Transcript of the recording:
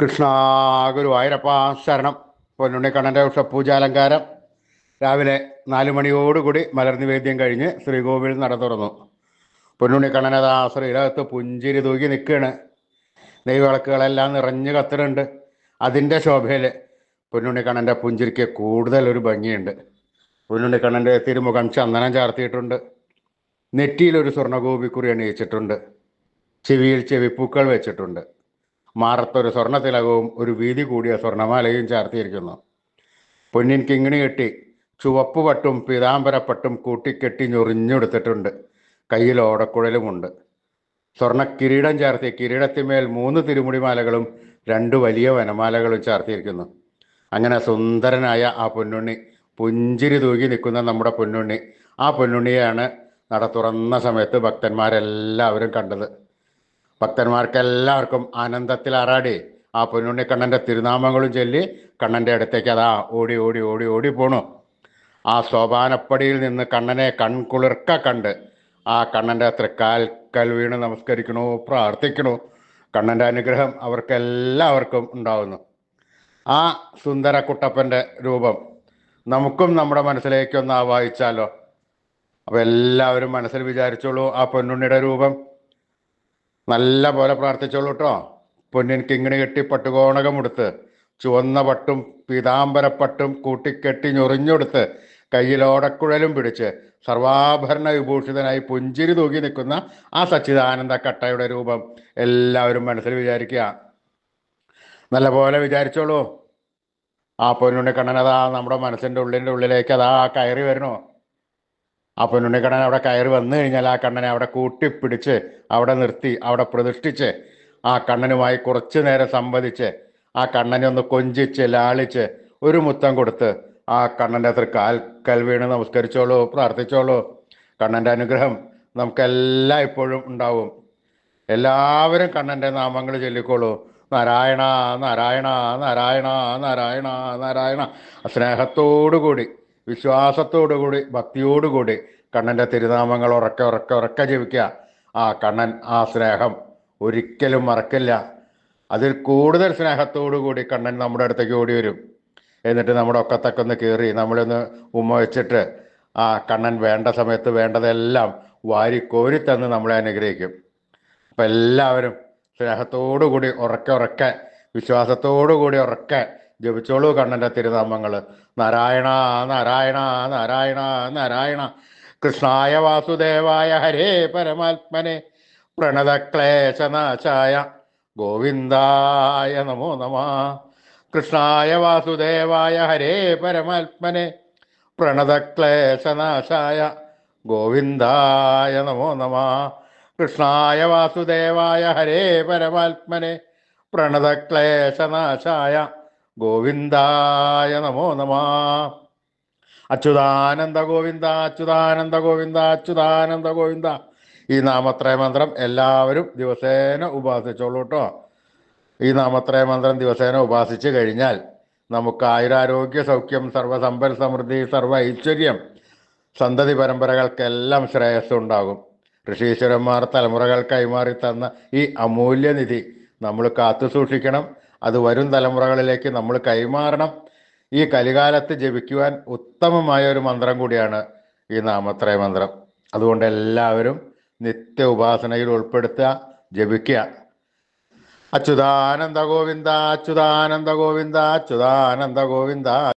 കൃഷ്ണ ഗുരുവായൂരപ്പ ശരണം. പൊന്നുണ്ണിക്കണ്ണന്റെ ഉഷപൂജാലങ്കാരം. രാവിലെ നാല് മണിയോടുകൂടി മലർനിവേദ്യം കഴിഞ്ഞ് ശ്രീകോവിൽ നട തുറന്നു. പൊന്നുണ്ണിക്കണ്ണനതാ ശ്രീരകത്ത് പുഞ്ചിരി തൂക്കി നിൽക്കുകയാണ്. നെയ്വിളക്കുകളെല്ലാം നിറഞ്ഞു കത്തുന്നുണ്ട് അതിന്റെ ശോഭയിൽ പൊന്നുണ്ണിക്കണ്ണന്റെ പുഞ്ചിരിക്ക് കൂടുതൽ ഒരു ഭംഗിയുണ്ട്. പൊന്നുണ്ണിക്കണ്ണന്റെ തിരുമുഖം ചന്ദനം ചാർത്തിയിട്ടുണ്ട്. നെറ്റിയിലൊരു സ്വർണഗോപിക്കുറി അണിയിച്ചിട്ടുണ്ട്. ചെവിയിൽ ചെവിപ്പൂക്കൾ വെച്ചിട്ടുണ്ട്. മാറത്തൊരു സ്വർണത്തിലകവും ഒരു വീതി കൂടിയ സ്വർണമാലയും ചാർത്തിയിരിക്കുന്നു. പൊന്നിൻ കിങ്ങിണി കെട്ടി ചുവപ്പ് പട്ടും പീതാംബരപ്പട്ടും കൂട്ടിക്കെട്ടി ഞൊറിഞ്ഞെടുത്തിട്ടുണ്ട്. കയ്യിൽ ഓടക്കുഴലുമുണ്ട്. സ്വർണ കിരീടം ചാർത്തി കിരീടത്തിന്മേൽ മൂന്ന് തിരുമുടിമാലകളും രണ്ട് വലിയ വനമാലകളും ചാർത്തിയിരിക്കുന്നു. അങ്ങനെ സുന്ദരനായ ആ പൊന്നുണ്ണി പുഞ്ചിരി തൂകി നിൽക്കുന്ന നമ്മുടെ പൊന്നുണ്ണി. ആ പൊന്നുണ്ണിയാണ് നട തുറന്ന സമയത്ത് ഭക്തന്മാരെല്ലാവരും കണ്ടത്. ഭക്തന്മാർക്കെല്ലാവർക്കും ആനന്ദത്തിൽ ആറാടി. ആ പൊന്നുണ്ണി കണ്ണന്റെ തിരുനാമങ്ങളും ചൊല്ലി കണ്ണന്റെ അടുത്തേക്ക് അതാ ഓടി ഓടി ഓടി ഓടി പോണു. ആ സോപാനപ്പടിയിൽ നിന്ന് കണ്ണനെ കൺകുളിർക്ക കണ്ട് ആ കണ്ണന്റെ തൃക്കാൽക്കൽ വീണ് നമസ്കരിക്കണു പ്രാർത്ഥിക്കണു. കണ്ണന്റെ അനുഗ്രഹം അവർക്കെല്ലാവർക്കും ഉണ്ടാവുന്നു. ആ സുന്ദര കുട്ടപ്പന്റെ രൂപം നമുക്കും നമ്മുടെ മനസ്സിലേക്കൊന്ന് ആവാഹിച്ചാലോ? അപ്പോൾ എല്ലാവരും മനസ്സിൽ വിചാരിച്ചോളൂ ആ പൊന്നുണ്ണിയുടെ രൂപം നല്ല പോലെ പ്രാർത്ഥിച്ചോളൂ കേട്ടോ പൊന്നിൻ കിങ്ങിണി കെട്ടി പട്ടുകോണകമെടുത്ത് ചുവന്ന പട്ടും പീതാംബരപ്പട്ടും കൂട്ടിക്കെട്ടി ഞൊറിഞ്ഞെടുത്ത് കയ്യിലോടക്കുഴലും പിടിച്ച് സർവാഭരണ വിഭൂഷിതനായി പുഞ്ചിരി തൂക്കി നിൽക്കുന്ന ആ സച്ചിദാനന്ദ കട്ടയുടെ രൂപം എല്ലാവരും മനസ്സിൽ വിചാരിക്കുക. നല്ലപോലെ വിചാരിച്ചോളൂ. ആ പൊന്നുണ്ണി കണ്ണനതാ നമ്മുടെ മനസ്സിന്റെ ഉള്ളിന്റെ ഉള്ളിലേക്ക് അതാ കയറി വരണോ ആ പൊന്നുണ്ണി കണ്ണൻ അവിടെ കയറി വന്നു കഴിഞ്ഞാൽ ആ കണ്ണനെ അവിടെ കൂട്ടിപ്പിടിച്ച് അവിടെ നിർത്തി അവിടെ പ്രതിഷ്ഠിച്ച് ആ കണ്ണനുമായി കുറച്ചു നേരം സംവദിച്ച് ആ കണ്ണനെ ഒന്ന് കൊഞ്ചിച്ച് ലാളിച്ച് ഒരു മുത്തം കൊടുത്ത് ആ കണ്ണന്റെ അത്ര കാൽ വീണ് നമസ്കരിച്ചോളൂ പ്രാർത്ഥിച്ചോളൂ. കണ്ണന്റെ അനുഗ്രഹം നമുക്കെല്ലാം ഇപ്പോഴും ഉണ്ടാവും. എല്ലാവരും കണ്ണന്റെ നാമങ്ങൾ ചൊല്ലിക്കോളൂ. നാരായണ നാരായണ നാരായണ നാരായണ നാരായണ. സ്നേഹത്തോടുകൂടി. വിശ്വാസത്തോടുകൂടി ഭക്തിയോടുകൂടി കണ്ണന്റെ തിരുനാമങ്ങൾ ഉറക്കെ ഉറക്കെ ഉറക്കെ ജപിക്കുക. ആ കണ്ണൻ ആ സ്നേഹം ഒരിക്കലും മറക്കില്ല. അതിൽ കൂടുതൽ സ്നേഹത്തോടുകൂടി കണ്ണൻ നമ്മുടെ അടുത്തേക്ക് ഓടി വരും. എന്നിട്ട് നമ്മുടെ ഒക്കത്തൊക്കെ ഒന്ന് കയറി നമ്മളൊന്ന് ഉമ്മ വെച്ചിട്ട് ആ കണ്ണൻ വേണ്ട സമയത്ത് വേണ്ടതെല്ലാം വാരി കോരി തന്ന് നമ്മളെ അനുഗ്രഹിക്കും. അപ്പം എല്ലാവരും സ്നേഹത്തോടുകൂടി ഉറക്കെ ഉറക്കെ വിശ്വാസത്തോടുകൂടി ഉറക്കെ ജപിച്ചോളൂ കണ്ണന്റെ തിരുനാമങ്ങൾ നാരായണ നാരായണ നാരായണ നാരായണ. കൃഷ്ണായ വാസുദേവായ ഹരേ പരമാത്മനെ. പ്രണതക്ലേശനാശായ. ഗോവിന്ദായ നമോ നമ. കൃഷ്ണായ വാസുദേവായ ഹരേ പരമാത്മനെ. പ്രണതക്ലേശനാശായ. ഗോവിന്ദായ നമോ നമ. കൃഷ്ണായ വാസുദേവായ ഹരേ പരമാത്മനെ. പ്രണതക്ലേശനാശായ. ഗോവിന്ദായ നമോ നമ. അച്യുതാനന്ദ ഗോവിന്ദ അച്യുതാനന്ദ ഗോവിന്ദ അച്യുതാനന്ദ ഗോവിന്ദ. ഈ നാമത്രയ മന്ത്രം എല്ലാവരും ദിവസേന ഉപാസിച്ചോളൂ കേട്ടോ ഈ നാമത്രയ മന്ത്രം ദിവസേന ഉപാസിച്ചു കഴിഞ്ഞാൽ നമുക്ക് ആയുരാരോഗ്യ സൗഖ്യം സർവസമ്പൽ സമൃദ്ധി സർവ ഐശ്വര്യം സന്തതി പരമ്പരകൾക്കെല്ലാം ശ്രേയസ് ഉണ്ടാകും ഋഷീശ്വരന്മാർ തലമുറകൾ കൈമാറി തന്ന ഈ അമൂല്യനിധി നമ്മൾ കാത്തു സൂക്ഷിക്കണം. അത് വരും തലമുറകളിലേക്ക് നമ്മൾ കൈമാറണം. ഈ കലികാലത്ത് ജപിക്കുവാൻ ഉത്തമമായ ഒരു മന്ത്രം കൂടിയാണ് ഈ നാമത്രയ മന്ത്രം. അതുകൊണ്ട് എല്ലാവരും നിത്യ ഉപാസനയിൽ ഉൾപ്പെടുത്തുക ജപിക്കുക. അച്യുതാനന്ദ ഗോവിന്ദ അച്യുതാനന്ദ ഗോവിന്ദ അച്യുതാനന്ദ ഗോവിന്ദ.